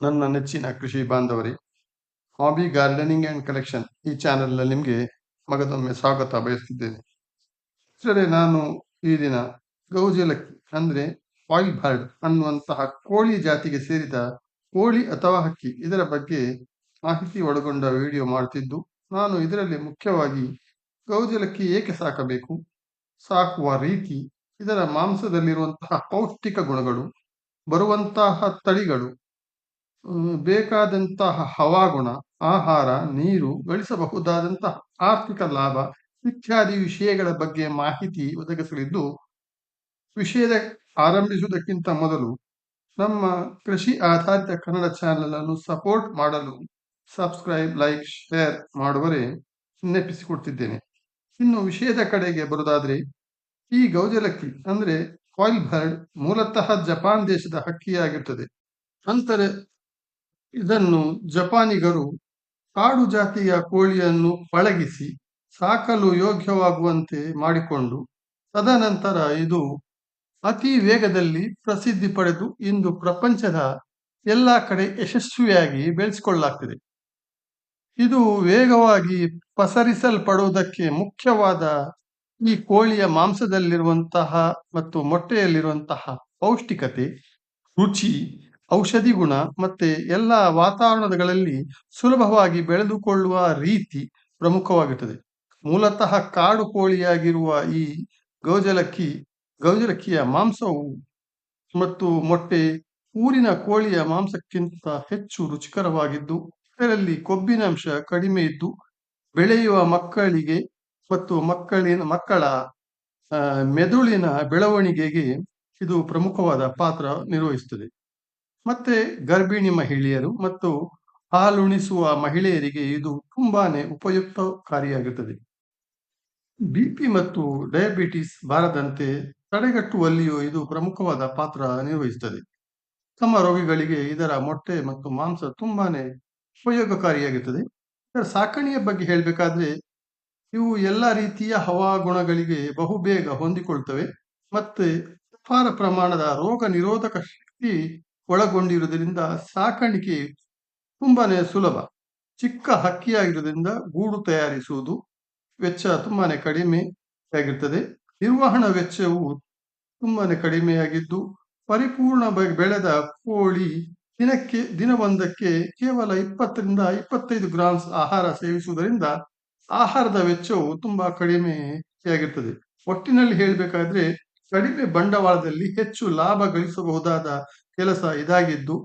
ನನ್ನ ನೆಚ್ಚಿನ ಕೃಷಿ ಬಾಂಧವರಿ ಹಾಬಿ ಗಾರ್ಡನಿಂಗ್ ಅಂಡ್ ಕಲೆಕ್ಷನ್ ಈ ಚಾನೆಲ್ನಲ್ಲಿ ನಿಮಗೆ ಮಗದೊಮ್ಮೆ ಸ್ವಾಗತ ಬಯಸ್ತಿದ್ದೇನೆ. ಸರಿ, ನಾನು ಈ ದಿನ ಗೌಜಲಕ್ಕಿ ಅಂದ್ರೆ ವಾಯಿಲ್ ಬರ್ಡ್ ಅನ್ನುವಂತಹ ಕೋಳಿ ಜಾತಿಗೆ ಸೇರಿದ ಕೋಳಿ ಅಥವಾ ಹಕ್ಕಿ ಇದರ ಬಗ್ಗೆ ಮಾಹಿತಿ ಒಳಗೊಂಡ ವಿಡಿಯೋ ಮಾಡುತ್ತಿದ್ದು, ನಾನು ಇದರಲ್ಲಿ ಮುಖ್ಯವಾಗಿ ಗೌಜಲಕ್ಕಿ ಏಕೆ ಸಾಕಬೇಕು, ಸಾಕುವ ರೀತಿ, ಇದರ ಮಾಂಸದಲ್ಲಿರುವಂತಹ ಪೌಷ್ಟಿಕ ಗುಣಗಳು, ಬರುವಂತಹ ತಳಿಗಳು ಬೇಕಾದಂತಹ ಹವಾಗುಣ, ಆಹಾರ, ನೀರು ಗಳಿಸಬಹುದಾದಂತಹ ಆರ್ಥಿಕ ಲಾಭ ಇತ್ಯಾದಿ ವಿಷಯಗಳ ಬಗ್ಗೆ ಮಾಹಿತಿ ಒದಗಿಸಲಿದ್ದು, ವಿಷಯದ ಆರಂಭಿಸುವುದಕ್ಕಿಂತ ಮೊದಲು ನಮ್ಮ ಕೃಷಿ ಆಧಾರಿತ ಕನ್ನಡ ಚಾನೆಲ್ ಅನ್ನು ಸಪೋರ್ಟ್ ಮಾಡಲು ಸಬ್ಸ್ಕ್ರೈಬ್, ಲೈಕ್, ಶೇರ್ ಮಾಡುವರೆ ನೆನಪಿಸಿಕೊಡ್ತಿದ್ದೇನೆ ಇನ್ನು ವಿಷಯದ ಕಡೆಗೆ ಬರೋದಾದ್ರೆ ಈ ಗೌಜಲಕ್ಕಿ ಅಂದ್ರೆ ಕಾಯಿಲ್ ಬರ್ಡ್ ಮೂಲತಃ ಜಪಾನ್ ದೇಶದ ಹಕ್ಕಿಯಾಗಿರ್ತದೆ. ನಂತರ ಇದನ್ನು ಜಪಾನಿಗರು ಕಾಡು ಜಾತಿಯ ಕೋಳಿಯನ್ನು ಪಳಗಿಸಿ ಸಾಕಲು ಯೋಗ್ಯವಾಗುವಂತೆ ಮಾಡಿಕೊಂಡು, ತದನಂತರ ಇದು ಅತಿ ವೇಗದಲ್ಲಿ ಪ್ರಸಿದ್ಧಿ ಪಡೆದು ಇಂದು ಪ್ರಪಂಚದ ಎಲ್ಲ ಕಡೆ ಯಶಸ್ವಿಯಾಗಿ ಬೆಳೆಸಿಕೊಳ್ಳಲಾಗ್ತಿದೆ. ಇದು ವೇಗವಾಗಿ ಪಸರಿಸಲ್ಪಡುವುದಕ್ಕೆ ಮುಖ್ಯವಾದ ಈ ಕೋಳಿಯ ಮಾಂಸದಲ್ಲಿರುವಂತಹ ಮತ್ತು ಮೊಟ್ಟೆಯಲ್ಲಿರುವಂತಹ ಪೌಷ್ಟಿಕತೆ, ರುಚಿ ಔಷಧಿ ಗುಣ ಮತ್ತೆ ಎಲ್ಲ ವಾತಾವರಣಗಳಲ್ಲಿ ಸುಲಭವಾಗಿ ಬೆಳೆದುಕೊಳ್ಳುವ ರೀತಿ ಪ್ರಮುಖವಾಗಿರುತ್ತದೆ ಮೂಲತಃ ಕಾಡು ಕೋಳಿಯಾಗಿರುವ ಈ ಗೌಜಲಕ್ಕಿ, ಗೌಜಲಕ್ಕಿಯ ಮಾಂಸವು ಮತ್ತು ಮೊಟ್ಟೆ ಊರಿನ ಕೋಳಿಯ ಮಾಂಸಕ್ಕಿಂತ ಹೆಚ್ಚು ರುಚಿಕರವಾಗಿದ್ದು, ಇದರಲ್ಲಿ ಕೊಬ್ಬಿನಾಂಶ ಕಡಿಮೆ ಇದ್ದು, ಬೆಳೆಯುವ ಮಕ್ಕಳಿಗೆ ಮತ್ತು ಮಕ್ಕಳಿನ, ಮಕ್ಕಳ ಮೆದುಳಿನ ಬೆಳವಣಿಗೆಗೆ ಇದು ಪ್ರಮುಖವಾದ ಪಾತ್ರ ನಿರ್ವಹಿಸುತ್ತದೆ. ಮತ್ತೆ ಗರ್ಭಿಣಿ ಮಹಿಳೆಯರು ಮತ್ತು ಹಾಲುಣಿಸುವ ಮಹಿಳೆಯರಿಗೆ ಇದು ತುಂಬಾನೇ ಉಪಯುಕ್ತಕಾರಿಯಾಗುತ್ತದೆ ಬಿಪಿ ಮತ್ತು ಡಯಾಬಿಟಿಸ್ ಬಾರದಂತೆ ತಡೆಗಟ್ಟುವಲ್ಲಿಯೂ ಇದು ಪ್ರಮುಖವಾದ ಪಾತ್ರ ನಿರ್ವಹಿಸುತ್ತದೆ. ತಮ್ಮ ರೋಗಿಗಳಿಗೆ ಇದರ ಮೊಟ್ಟೆ ಮತ್ತು ಮಾಂಸ ತುಂಬಾನೇ ಉಪಯೋಗಕಾರಿಯಾಗುತ್ತದೆ ಇದರ ಸಾಕಣೆಯ ಬಗ್ಗೆ ಹೇಳಬೇಕಾದ್ರೆ, ಇವು ಎಲ್ಲ ರೀತಿಯ ಹವಾಗುಣಗಳಿಗೆ ಬಹುಬೇಗ ಹೊಂದಿಕೊಳ್ತವೆ. ಮತ್ತೆ ಅಪಾರ ಪ್ರಮಾಣದ ರೋಗ ನಿರೋಧಕ ಶಕ್ತಿ ಒಳಗೊಂಡಿರುವುದರಿಂದ ಸಾಕಾಣಿಕೆ ತುಂಬಾನೇ ಸುಲಭ. ಚಿಕ್ಕ ಹಕ್ಕಿಯಾಗಿರುವುದರಿಂದ ಗೂಡು ತಯಾರಿಸುವುದು ವೆಚ್ಚ ತುಂಬಾನೇ ಕಡಿಮೆ ಆಗಿರ್ತದೆ. ನಿರ್ವಹಣಾ ವೆಚ್ಚವು ತುಂಬಾನೇ ಕಡಿಮೆಯಾಗಿದ್ದು ಪರಿಪೂರ್ಣ ಬೆಳೆದ ಕೋಳಿ ದಿನಕ್ಕೆ, ದಿನವೊಂದಕ್ಕೆ ಕೇವಲ ಇಪ್ಪತ್ತರಿಂದ ಇಪ್ಪತ್ತೈದು ಗ್ರಾಮ್ಸ್ ಆಹಾರ ಸೇವಿಸುವುದರಿಂದ ಆಹಾರದ ವೆಚ್ಚವು ತುಂಬಾ ಕಡಿಮೆಯಾಗಿರ್ತದೆ ಒಟ್ಟಿನಲ್ಲಿ ಹೇಳಬೇಕಾದ್ರೆ ಕಡಿಮೆ ಬಂಡವಾಳದಲ್ಲಿ ಹೆಚ್ಚು ಲಾಭ ಗಳಿಸಬಹುದಾದ ಕೆಲಸ ಇದಾಗಿದ್ದು,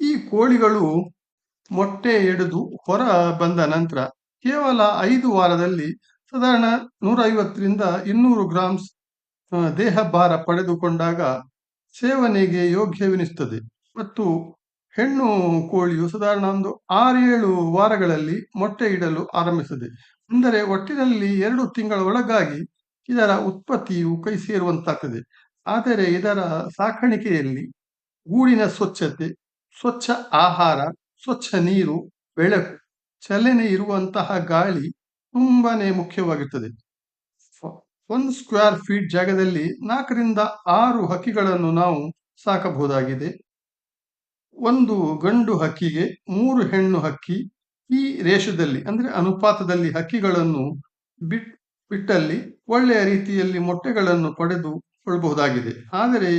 ಈ ಕೋಳಿಗಳು ಮೊಟ್ಟೆ ಹಿಡಿದು ಹೊರ ಬಂದ ನಂತರ ಕೇವಲ ಐದು ವಾರದಲ್ಲಿ ಸಾಧಾರಣ ನೂರ ಐವತ್ತರಿಂದ ಇನ್ನೂರು ಗ್ರಾಮ್ಸ್ ದೇಹ ಭಾರ ಪಡೆದುಕೊಂಡಾಗ ಸೇವನೆಗೆ ಯೋಗ್ಯವೆನಿಸುತ್ತದೆ. ಮತ್ತು ಹೆಣ್ಣು ಕೋಳಿಯು ಸಾಧಾರಣ ಒಂದು ಆರೇಳು ವಾರಗಳಲ್ಲಿ ಮೊಟ್ಟೆ ಇಡಲು ಆರಂಭಿಸುತ್ತದೆ. ಅಂದರೆ ಒಟ್ಟಿನಲ್ಲಿ ಎರಡು ತಿಂಗಳ ಒಳಗಾಗಿ ಇದರ ಉತ್ಪತ್ತಿಯು ಕೈ ಸೇರುವಂತಾಗ್ತದೆ. ಆದರೆ ಇದರ ಸಾಕಾಣಿಕೆಯಲ್ಲಿ ಗೂಡಿನ ಸ್ವಚ್ಛತೆ, ಸ್ವಚ್ಛ ಆಹಾರ, ಸ್ವಚ್ಛ ನೀರು, ಬೆಳಕು, ಚಲನೆ ಇರುವಂತಹ ಗಾಳಿ ತುಂಬಾನೇ ಮುಖ್ಯವಾಗಿರ್ತದೆ ಒಂದು ಸ್ಕ್ವೇರ್ ಫೀಟ್ ಜಾಗದಲ್ಲಿ ನಾಲ್ಕರಿಂದ ಆರು ಹಕ್ಕಿಗಳನ್ನು ನಾವು ಸಾಕಬಹುದಾಗಿದೆ. ಒಂದು ಗಂಡು ಹಕ್ಕಿಗೆ ಮೂರು ಹೆಣ್ಣು ಹಕ್ಕಿ ಈ ರೇಷದಲ್ಲಿ, ಅಂದ್ರೆ ಅನುಪಾತದಲ್ಲಿ ಹಕ್ಕಿಗಳನ್ನು ಬಿಟ್, ಬಿಟ್ಟಲ್ಲಿ ಒಳ್ಳೆಯ ರೀತಿಯಲ್ಲಿ ಮೊಟ್ಟೆಗಳನ್ನು ಪಡೆದುಕೊಳ್ಳಬಹುದಾಗಿದೆ ಆದರೆ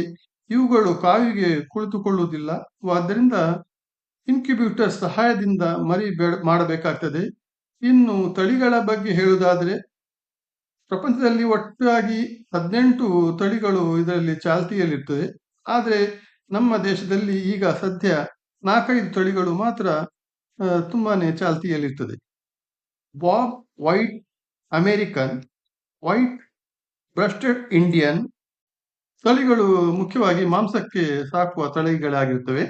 ಇವುಗಳು ಕಾವಿಗೆ ಕುಳಿತುಕೊಳ್ಳುವುದಿಲ್ಲ. ಆದ್ದರಿಂದ ಇನ್ಕ್ಯುಬ್ಯೂಟರ್ ಸಹಾಯದಿಂದ ಮರಿ ಬೇಡ ಮಾಡಬೇಕಾಗ್ತದೆ. ಇನ್ನು ತಳಿಗಳ ಬಗ್ಗೆ ಹೇಳುವುದಾದರೆ, ಪ್ರಪಂಚದಲ್ಲಿ ಒಟ್ಟಾಗಿ ಹದಿನೆಂಟು ತಳಿಗಳು ಇದರಲ್ಲಿ ಚಾಲ್ತಿಯಲ್ಲಿರ್ತದೆ ಆದರೆ ನಮ್ಮ ದೇಶದಲ್ಲಿ ಈಗ ಸದ್ಯ ನಾಲ್ಕೈದು ತಳಿಗಳು ಮಾತ್ರ ತುಂಬಾ ಚಾಲ್ತಿಯಲ್ಲಿರ್ತದೆ. Bob white American white breasted Indian ತಳಿಗಳು ಮುಖ್ಯವಾಗಿ ಮಾಂಸಕ್ಕೆ ಸಾಕುವ ತಳಿಗಳಾಗಿರುತ್ತವೆ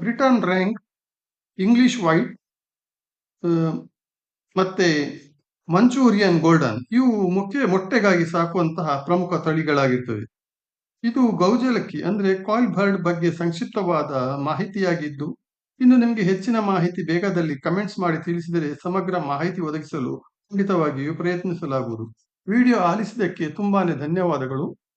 ಬ್ರಿಟನ್ ರ್ಯಾಂಕ್, ಇಂಗ್ಲಿಷ್ ವೈಟ್ ಮತ್ತೆ ಮಂಚೂರಿಯನ್ ಗೋಲ್ಡನ್, ಇವು ಮುಖ್ಯ ಮೊಟ್ಟೆಗಾಗಿ ಸಾಕುವಂತಹ ಪ್ರಮುಖ ತಳಿಗಳಾಗಿರ್ತವೆ. ಇದು ಗೌಜಲಕ್ಕಿ, ಅಂದ್ರೆ ಕಾಯಿಲ್ ಬರ್ಡ್ ಬಗ್ಗೆ ಸಂಕ್ಷಿಪ್ತವಾದ ಮಾಹಿತಿಯಾಗಿದ್ದು, ಇನ್ನು ನಿಮಗೆ ಹೆಚ್ಚಿನ ಮಾಹಿತಿ ಬೇಗದಲ್ಲಿ ಕಮೆಂಟ್ಸ್ ಮಾಡಿ ತಿಳಿಸಿದರೆ ಸಮಗ್ರ ಮಾಹಿತಿ ಒದಗಿಸಲು ಖಂಡಿತವಾಗಿಯೂ ಪ್ರಯತ್ನಿಸಲಾಗುವುದು. ವಿಡಿಯೋ ಆಲಿಸಿದ್ದಕ್ಕೆ ತುಂಬಾನೇ ಧನ್ಯವಾದಗಳು.